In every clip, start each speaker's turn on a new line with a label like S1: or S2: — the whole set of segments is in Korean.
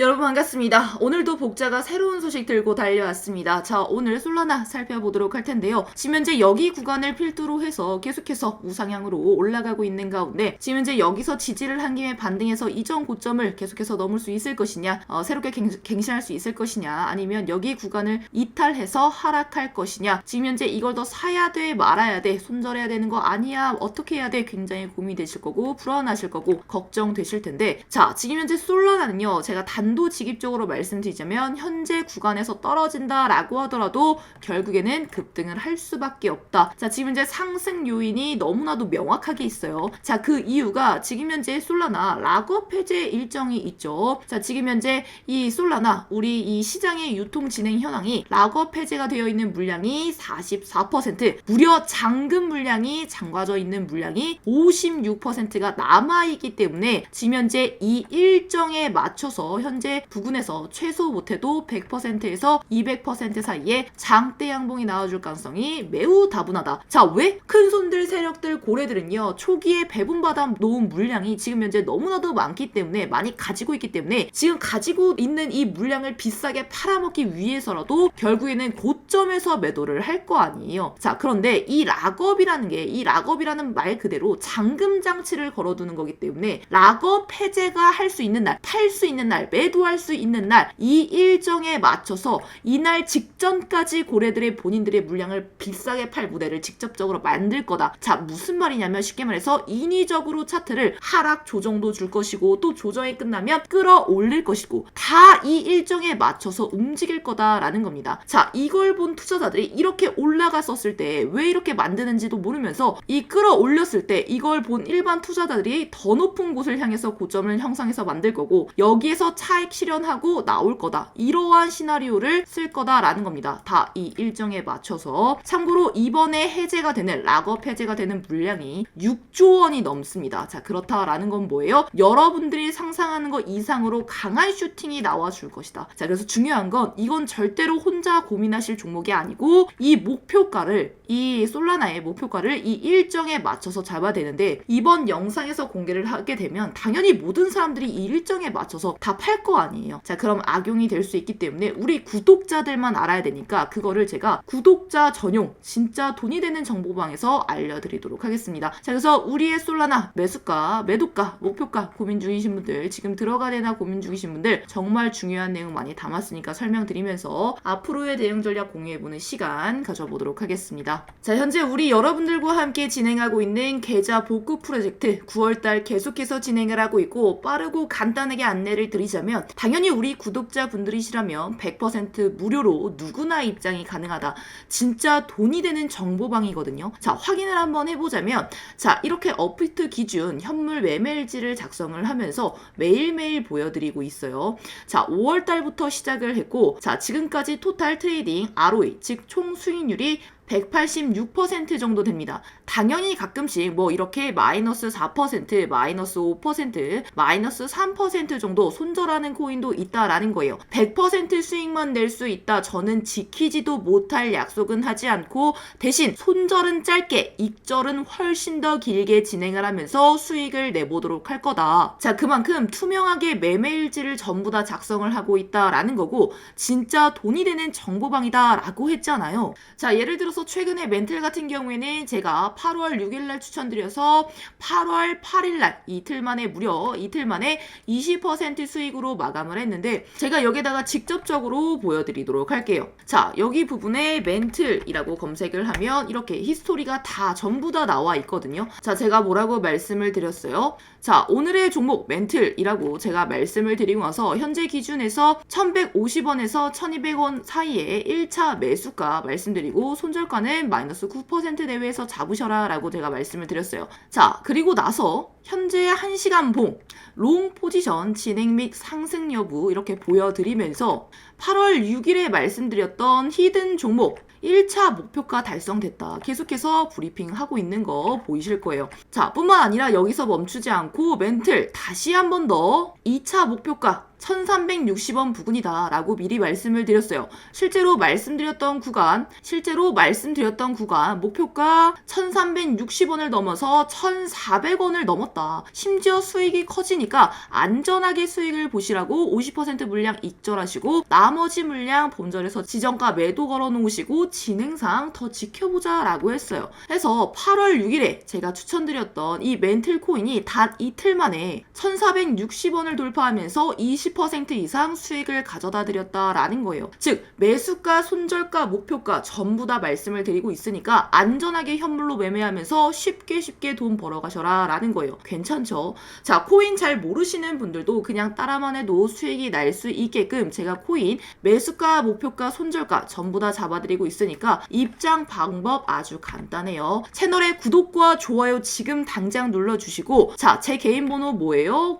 S1: 여러분 반갑습니다. 오늘도 복자가 새로운 소식 들고 달려왔습니다. 자, 오늘 솔라나 살펴보도록 할 텐데요. 지금 현재 여기 구간을 필두로 해서 계속해서 우상향으로 올라가고 있는 가운데 지금 현재 여기서 지지를 한 김에 반등해서 이전 고점을 계속해서 넘을 수 있을 것이냐, 어, 새롭게 갱, 갱신할 수 있을 것이냐, 아니면 여기 구간을 이탈해서 하락할 것이냐, 지금 현재 이걸 더 사야 돼, 말아야 돼, 손절해야 되는 거 아니야, 어떻게 해야 돼, 굉장히 고민되실 거고 불안하실 거고 걱정되실 텐데, 자, 지금 현재 솔라나는요, 제가 단 도직입적으로 말씀드리자면 현재 구간에서 떨어진다라고 하더라도 결국에는 급등을 할 수밖에 없다. 자, 지금 현재 상승 요인이 너무나도 명확하게 있어요. 자, 그 이유가 지금 현재 솔라나 락업 해제 일정이 있죠. 자, 지금 현재 이 솔라나 우리 이 시장의 유통 진행 현황이 락업 해제가 되어 있는 물량이 44% 무려 잔금 물량이 잠가져 있는 물량이 56%가 남아 있기 때문에 지금 현재 이 일정에 맞춰서 현재 부근에서 최소 못해도 100%에서 200% 사이에 장대 양봉이 나와줄 가능성이 매우 다분하다. 자, 왜? 큰 손들 세력들 고래들은요 초기에 배분받아 놓은 물량이 지금 현재 너무나도 많기 때문에 많이 가지고 있기 때문에 지금 가지고 있는 이 물량을 비싸게 팔아먹기 위해서라도 결국에는 고점에서 매도를 할 거 아니에요. 자, 그런데 이 락업이라는 게 이 락업이라는 말 그대로 잠금 장치를 걸어두는 거기 때문에 락업 해제가 할 수 있는 날, 팔 수 있는 날, 매도 할 수 있는 날, 이 일정에 맞춰서 이날 직전까지 고래들의 본인들의 물량을 비싸게 팔 무대를 직접적으로 만들 거다. 자, 무슨 말이냐면 쉽게 말해서 인위적으로 차트를 하락 조정도 줄 것이고 또 조정이 끝나면 끌어올릴 것이고 다 이 일정에 맞춰서 움직일 거다라는 겁니다. 자, 이걸 본 투자자들이 이렇게 올라갔었을 때 왜 이렇게 만드는지도 모르면서 이 끌어올렸을 때 이걸 본 일반 투자자들이 더 높은 곳을 향해서 고점을 형성해서 만들 거고 여기에서 차익 실현하고 나올 거다. 이러한 시나리오를 쓸 거다라는 겁니다. 다 이 일정에 맞춰서 참고로 이번에 해제가 되는 락업 해제가 되는 물량이 6조 원이 넘습니다. 자 그렇다라는 건 뭐예요? 여러분들이 상상하는 것 이상으로 강한 슈팅이 나와줄 것이다. 자 그래서 중요한 건 이건 절대로 혼자 고민하실 종목이 아니고 이 목표가를 이 솔라나의 목표가를 이 일정에 맞춰서 잡아야 되는데 이번 영상에서 공개를 하게 되면 당연히 모든 사람들이 이 일정에 맞춰서 다 팔거 아니에요. 자 그럼 악용이 될 수 있기 때문에 우리 구독자들만 알아야 되니까 그거를 제가 구독자 전용 진짜 돈이 되는 정보방에서 알려드리도록 하겠습니다. 자 그래서 우리의 솔라나 매수가, 매도가, 목표가 고민 중이신 분들 지금 들어가야 되나 고민 중이신 분들 정말 중요한 내용 많이 담았으니까 설명드리면서 앞으로의 대응 전략 공유해보는 시간 가져보도록 하겠습니다. 자 현재 우리 여러분들과 함께 진행하고 있는 계좌 복구 프로젝트 9월달 계속해서 진행을 하고 있고 빠르고 간단하게 안내를 드리자면 당연히 우리 구독자분들이시라면 100% 무료로 누구나 입장이 가능하다. 진짜 돈이 되는 정보방이거든요. 자 확인을 한번 해보자면 자 이렇게 업비트 기준 현물 매매일지를 작성을 하면서 매일매일 보여드리고 있어요. 자 5월 달부터 시작을 했고 자 지금까지 토탈 트레이딩 ROE 즉 총 수익률이 186% 정도 됩니다. 당연히 가끔씩 뭐 이렇게 마이너스 4%, 마이너스 5%, 마이너스 3% 정도 손절하는 코인도 있다라는 거예요. 100% 수익만 낼 수 있다. 저는 지키지도 못할 약속은 하지 않고 대신 손절은 짧게, 익절은 훨씬 더 길게 진행을 하면서 수익을 내보도록 할 거다. 자, 그만큼 투명하게 매매일지를 전부 다 작성을 하고 있다라는 거고 진짜 돈이 되는 정보방이다라고 했잖아요. 자, 예를 들어서 최근에 멘틀 같은 경우에는 제가 8월 6일날 추천드려서 8월 8일날 이틀 만에 무려 이틀 만에 20% 수익으로 마감을 했는데 제가 여기다가 직접적으로 보여드리도록 할게요. 자 여기 부분에 멘틀이라고 검색을 하면 이렇게 히스토리가 다 전부 다 나와 있거든요. 자 제가 뭐라고 말씀을 드렸어요. 자 오늘의 종목 멘틀이라고 제가 말씀을 드리고 나서 현재 기준에서 1150원에서 1200원 사이에 1차 매수가 말씀드리고 손절가는 마이너스 9% 내외에서 잡으셔라 라고 제가 말씀을 드렸어요. 자, 그리고 나서 현재 1시간 봉, 롱 포지션 진행 및 상승 여부 이렇게 보여드리면서 8월 6일에 말씀드렸던 히든 종목 1차 목표가 달성됐다. 계속해서 브리핑 하고 있는 거 보이실 거예요. 자, 뿐만 아니라 여기서 멈추지 않고 멘틀 다시 한 번 더 2차 목표가 1360원 부근이다 라고 미리 말씀을 드렸어요. 실제로 말씀드렸던 구간, 실제로 말씀드렸던 구간 목표가 1360원을 넘어서 1400원을 넘었다. 심지어 수익이 커지니까 안전하게 수익을 보시라고 50% 물량 익절하시고 나머지 물량 본절에서 지정가 매도 걸어 놓으시고 진행상 더 지켜보자 라고 했어요. 해서 8월 6일에 제가 추천드렸던 이 멘틀 코인이 단 이틀 만에 1460원을 돌파하면서 20% 이상 수익을 가져다 드렸다라는 거예요. 즉 매수가, 손절가, 목표가 전부 다 말씀을 드리고 있으니까 안전하게 현물로 매매하면서 쉽게 쉽게 돈 벌어가셔라 라는 거예요. 괜찮죠? 자, 코인 잘 모르시는 분들도 그냥 따라만 해도 수익이 날 수 있게끔 제가 코인 매수가, 목표가, 손절가 전부 다 잡아드리고 있으니까 입장 방법 아주 간단해요. 채널에 구독과 좋아요 지금 당장 눌러주시고 자, 제 개인 번호 뭐예요?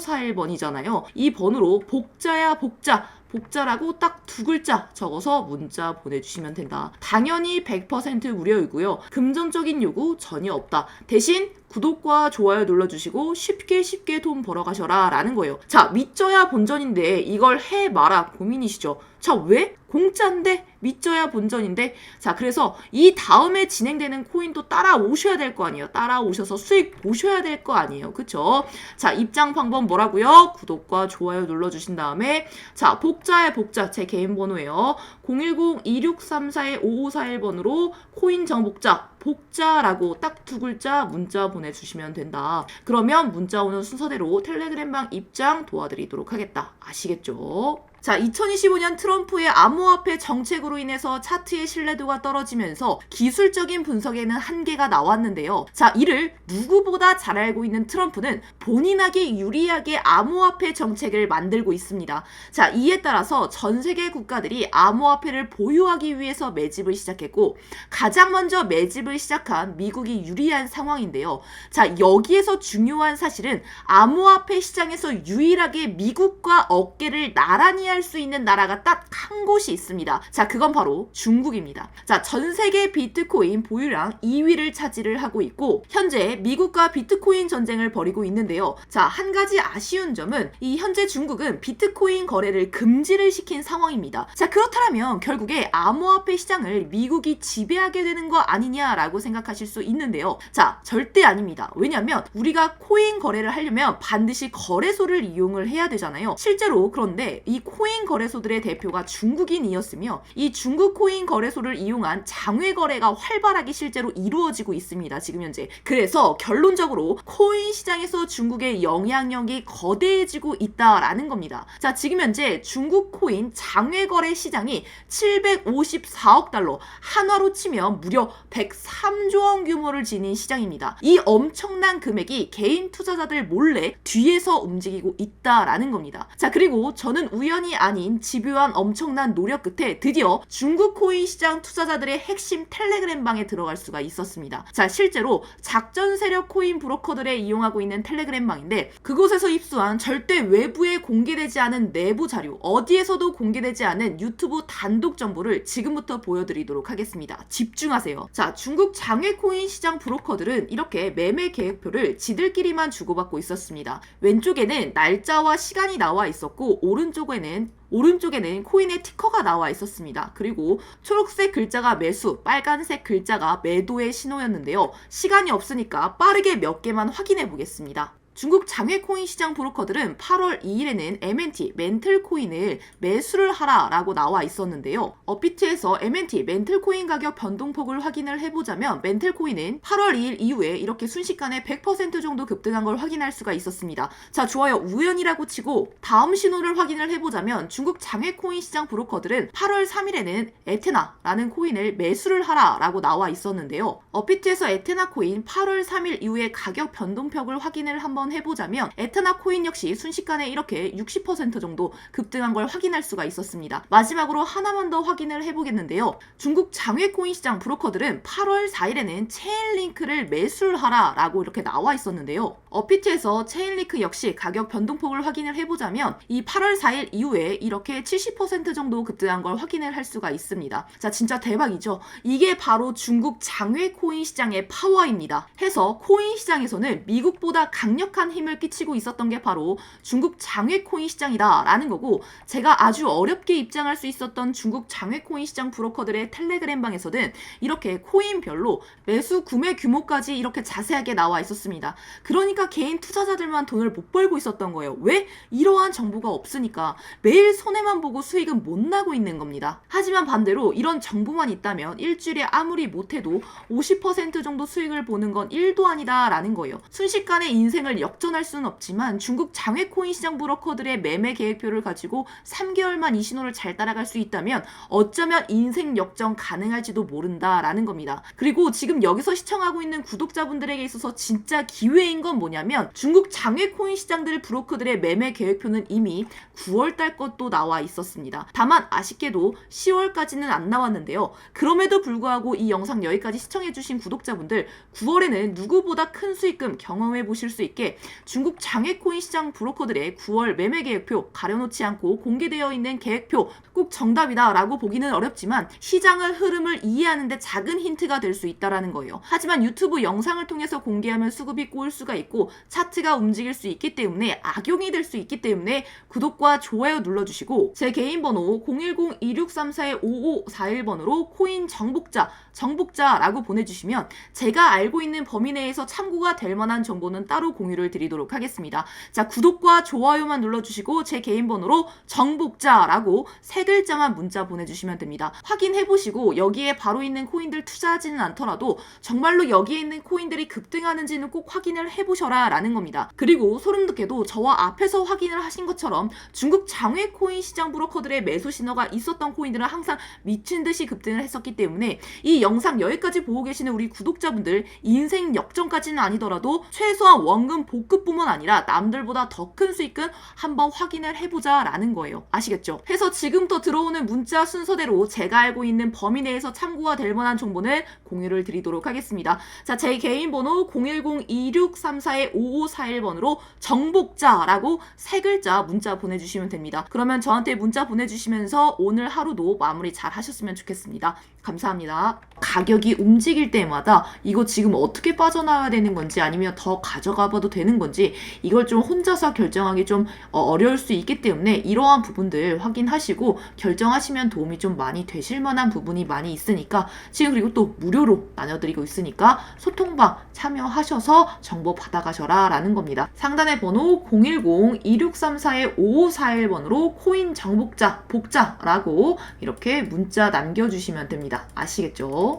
S1: 010-2634-5541번이잖아요. 이 번호로 복자야 복자 복자라고 딱 두 글자 적어서 문자 보내주시면 된다. 당연히 100% 무료이고요. 금전적인 요구 전혀 없다. 대신 구독과 좋아요 눌러주시고 쉽게 쉽게 돈 벌어가셔라 라는 거예요. 자, 믿져야 본전인데 이걸 해 마라 고민이시죠? 자, 왜? 공짜인데 믿져야 본전인데. 자 그래서 이 다음에 진행되는 코인도 따라오셔야 될 거 아니에요. 따라오셔서 수익 보셔야 될 거 아니에요. 그쵸? 자 입장 방법 뭐라고요? 구독과 좋아요 눌러주신 다음에. 자 복자의 복자. 제 개인 번호예요. 010-2634-5541번으로 코인 정복자 복자라고 딱 두 글자 문자 보내주시면 된다. 그러면 문자 오는 순서대로 텔레그램방 입장 도와드리도록 하겠다. 아시겠죠? 자, 2025년 트럼프의 암호화폐 정책으로 인해서 차트의 신뢰도가 떨어지면서 기술적인 분석에는 한계가 나왔는데요. 자, 이를 누구보다 잘 알고 있는 트럼프는 본인에게 유리하게 암호화폐 정책을 만들고 있습니다. 자, 이에 따라서 전 세계 국가들이 암호화폐를 보유하기 위해서 매집을 시작했고 가장 먼저 매집을 시작한 미국이 유리한 상황인데요. 자, 여기에서 중요한 사실은 암호화폐 시장에서 유일하게 미국과 어깨를 나란히 할 수 있는 나라가 딱 한 곳이 있습니다. 자, 그건 바로 중국입니다. 자, 전 세계 비트코인 보유량 2위를 차지를 하고 있고 현재 미국과 비트코인 전쟁을 벌이고 있는데요. 자, 한 가지 아쉬운 점은 이 현재 중국은 비트코인 거래를 금지를 시킨 상황입니다. 자, 그렇다면 결국에 암호화폐 시장을 미국이 지배하게 되는 거 아니냐라고 생각하실 수 있는데요. 자, 절대 아닙니다. 왜냐하면 우리가 코인 거래를 하려면 반드시 거래소를 이용을 해야 되잖아요. 실제로 그런데 이 코인 거래소들의 대표가 중국인이었으며 이 중국 코인 거래소를 이용한 장외 거래가 활발하게 실제로 이루어지고 있습니다. 지금 현재. 그래서 결론적으로 코인 시장에서 중국의 영향력이 거대해지고 있다라는 겁니다. 자, 지금 현재 중국 코인 장외 거래 시장이 754억 달러, 한화로 치면 무려 103조 원 규모를 지닌 시장입니다. 이 엄청난 금액이 개인 투자자들 몰래 뒤에서 움직이고 있다라는 겁니다. 자, 그리고 저는 우연히 아닌 집요한 엄청난 노력 끝에 드디어 중국 코인 시장 투자자들의 핵심 텔레그램 방에 들어갈 수가 있었습니다. 자, 실제로 작전 세력 코인 브로커들에 이용하고 있는 텔레그램 방인데 그곳에서 입수한 절대 외부에 공개되지 않은 내부 자료, 어디에서도 공개되지 않은 유튜브 단독 정보를 지금부터 보여드리도록 하겠습니다. 집중하세요. 자, 중국 장외 코인 시장 브로커들은 이렇게 매매 계획표를 지들끼리만 주고받고 있었습니다. 왼쪽에는 날짜와 시간이 나와 있었고 오른쪽에는 오른쪽에는 코인의 티커가 나와 있었습니다. 그리고 초록색 글자가 매수, 빨간색 글자가 매도의 신호였는데요. 시간이 없으니까 빠르게 몇 개만 확인해 보겠습니다. 중국 장외 코인 시장 브로커들은 8월 2일에는 MNT 멘틀 코인을 매수를 하라라고 나와 있었는데요. 업비트에서 MNT 멘틀 코인 가격 변동폭을 확인을 해보자면 멘틀 코인은 8월 2일 이후에 이렇게 순식간에 100% 정도 급등한 걸 확인할 수가 있었습니다. 자, 좋아요. 우연이라고 치고 다음 신호를 확인을 해보자면 중국 장외 코인 시장 브로커들은 8월 3일에는 에테나라는 코인을 매수를 하라라고 나와 있었는데요. 업비트에서 에테나 코인 8월 3일 이후에 가격 변동폭을 확인을 한번 해보자면 에테나 코인 역시 순식간에 이렇게 60% 정도 급등한 걸 확인할 수가 있었습니다. 마지막으로 하나만 더 확인을 해보겠는데요. 중국 장외 코인 시장 브로커들은 8월 4일에는 체인링크를 매수를 하라 라고 이렇게 나와 있었는데요. 업비트에서 체인링크 역시 가격 변동폭을 확인을 해보자면 이 8월 4일 이후에 이렇게 70% 정도 급등한 걸 확인을 할 수가 있습니다. 자, 진짜 대박이죠. 이게 바로 중국 장외 코인 시장의 파워입니다. 해서 코인 시장에서는 미국보다 강력 강력한 힘을 끼치고 있었던 게 바로 중국 장외 코인 시장이다라는 거고 제가 아주 어렵게 입장할 수 있었던 중국 장외 코인 시장 브로커들의 텔레그램 방에서는 이렇게 코인별로 매수 구매 규모까지 이렇게 자세하게 나와 있었습니다. 그러니까 개인 투자자들만 돈을 못 벌고 있었던 거예요. 왜? 이러한 정보가 없으니까 매일 손해만 보고 수익은 못 나고 있는 겁니다. 하지만 반대로 이런 정보만 있다면 일주일에 아무리 못해도 50% 정도 수익을 보는 건 1도 아니다라는 거예요. 순식간에 인생을 역전할 수는 없지만 중국 장외 코인 시장 브로커들의 매매 계획표를 가지고 3개월만 이 신호를 잘 따라갈 수 있다면 어쩌면 인생 역전 가능할지도 모른다라는 겁니다. 그리고 지금 여기서 시청하고 있는 구독자분들에게 있어서 진짜 기회인 건 뭐냐면 중국 장외 코인 시장들 브로커들의 매매 계획표는 이미 9월 달 것도 나와 있었습니다. 다만 아쉽게도 10월까지는 안 나왔는데요. 그럼에도 불구하고 이 영상 여기까지 시청해주신 구독자분들 9월에는 누구보다 큰 수익금 경험해 보실 수 있게 중국 장외 코인 시장 브로커들의 9월 매매 계획표 가려놓지 않고 공개되어 있는 계획표 꼭 정답이다라고 보기는 어렵지만 시장의 흐름을 이해하는데 작은 힌트가 될 수 있다라는 거예요. 하지만 유튜브 영상을 통해서 공개하면 수급이 꼬일 수가 있고 차트가 움직일 수 있기 때문에 악용이 될 수 있기 때문에 구독과 좋아요 눌러주시고 제 개인 번호 010-2634-5541번으로 코인 정복자 정복자라고 보내주시면 제가 알고 있는 범위 내에서 참고가 될 만한 정보는 따로 공유를 드리도록 하겠습니다. 자 구독과 좋아요만 눌러주시고 제 개인 번호로 정복자라고 세 글자만 문자 보내주시면 됩니다. 확인해 보시고 여기에 바로 있는 코인들 투자하지는 않더라도 정말로 여기에 있는 코인들이 급등하는지는 꼭 확인을 해보셔라 라는 겁니다. 그리고 소름 돋게도 저와 앞에서 확인을 하신 것처럼 중국 장외 코인 시장 브로커들의 매수 신호가 있었던 코인들은 항상 미친 듯이 급등을 했었기 때문에 이 영상 여기까지 보고 계시는 우리 구독자분들 인생 역전까지는 아니더라도 최소한 원금 복급뿐만 아니라 남들보다 더 큰 수익은 한번 확인을 해보자 라는 거예요. 아시겠죠? 해서 지금부터 들어오는 문자 순서대로 제가 알고 있는 범위 내에서 참고가 될 만한 정보는 공유를 드리도록 하겠습니다. 자, 제 개인 번호 010-2634-5541번으로 정복자라고 세 글자 문자 보내주시면 됩니다. 그러면 저한테 문자 보내주시면서 오늘 하루도 마무리 잘 하셨으면 좋겠습니다. 감사합니다. 가격이 움직일 때마다 이거 지금 어떻게 빠져나와야 되는 건지 아니면 더 가져가 봐도 되는 건지 이걸 좀 혼자서 결정하기 좀 어, 어려울 수 있기 때문에 이러한 부분들 확인하시고 결정하시면 도움이 좀 많이 되실 만한 부분이 많이 있으니까 지금 그리고 또 무료로 나눠드리고 있으니까 소통방 참여하셔서 정보 받아가셔라 라는 겁니다. 상단의 번호 010-2634-5541번으로 코인 정복자, 복자라고 이렇게 문자 남겨주시면 됩니다. 아시겠죠?